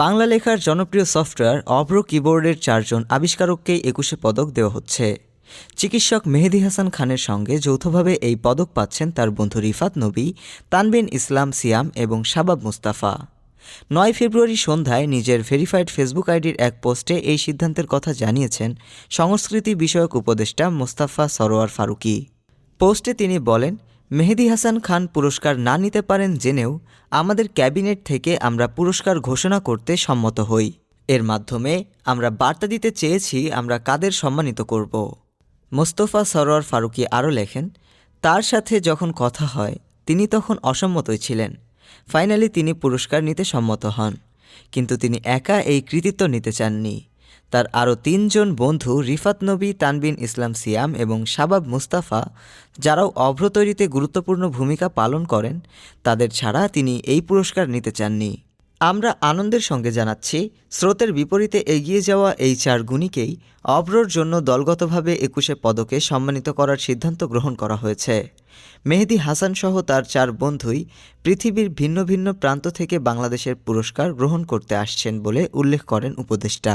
বাংলা লেখার জনপ্রিয় সফটওয়্যার অভ্র কিবোর্ডের চারজন আবিষ্কারককেই একুশে পদক দেওয়া হচ্ছে। চিকিৎসক মেহেদি হাসান খানের সঙ্গে যৌথভাবে এই পদক পাচ্ছেন তার বন্ধু রিফাত নবী, তানবিন ইসলাম সিয়াম এবং শাবাব মুস্তাফা। নয় ফেব্রুয়ারি সন্ধ্যায় নিজের ভেরিফাইড ফেসবুক আইডির এক পোস্টে এই সিদ্ধান্তের কথা জানিয়েছেন সংস্কৃতি বিষয়ক উপদেষ্টা মোস্তাফা সরোয়ার ফারুকী। পোস্টে তিনি বলেন মেহেদি হাসান খান পুরস্কার না নিতে পারেন জেনেও আমাদের ক্যাবিনেট থেকে আমরা পুরস্কার ঘোষণা করতে সম্মত হই। এর মাধ্যমে আমরা বার্তা দিতে চেয়েছি আমরা কাদের সম্মানিত করব। মোস্তফা সরোয়ার ফারুকী আরও লেখেন, তার সাথে যখন কথা হয়, তিনি তখন অসম্মতই ছিলেন। ফাইনালি তিনি পুরস্কার নিতে সম্মত হন। কিন্তু তিনি একা এই কৃতিত্ব নিতে চাননি। তার আরও তিনজন বন্ধু রিফাত নবী, তানবিন ইসলাম সিয়াম এবং শাবাব মুস্তাফা, যারাও অভ্র তৈরিতে গুরুত্বপূর্ণ ভূমিকা পালন করেন, তাদের ছাড়া তিনি এই পুরস্কার নিতে চাননি। আমরা আনন্দের সঙ্গে জানাচ্ছি, স্রোতের বিপরীতে এগিয়ে যাওয়া এই চার গুণীকেই অভ্রর জন্য দলগতভাবে একুশে পদকে সম্মানিত করার সিদ্ধান্ত গ্রহণ করা হয়েছে। মেহেদি হাসান সহ তার চার বন্ধুই পৃথিবীর ভিন্ন ভিন্ন প্রান্ত থেকে বাংলাদেশের পুরস্কার গ্রহণ করতে আসছেন বলে উল্লেখ করেন উপদেষ্টা।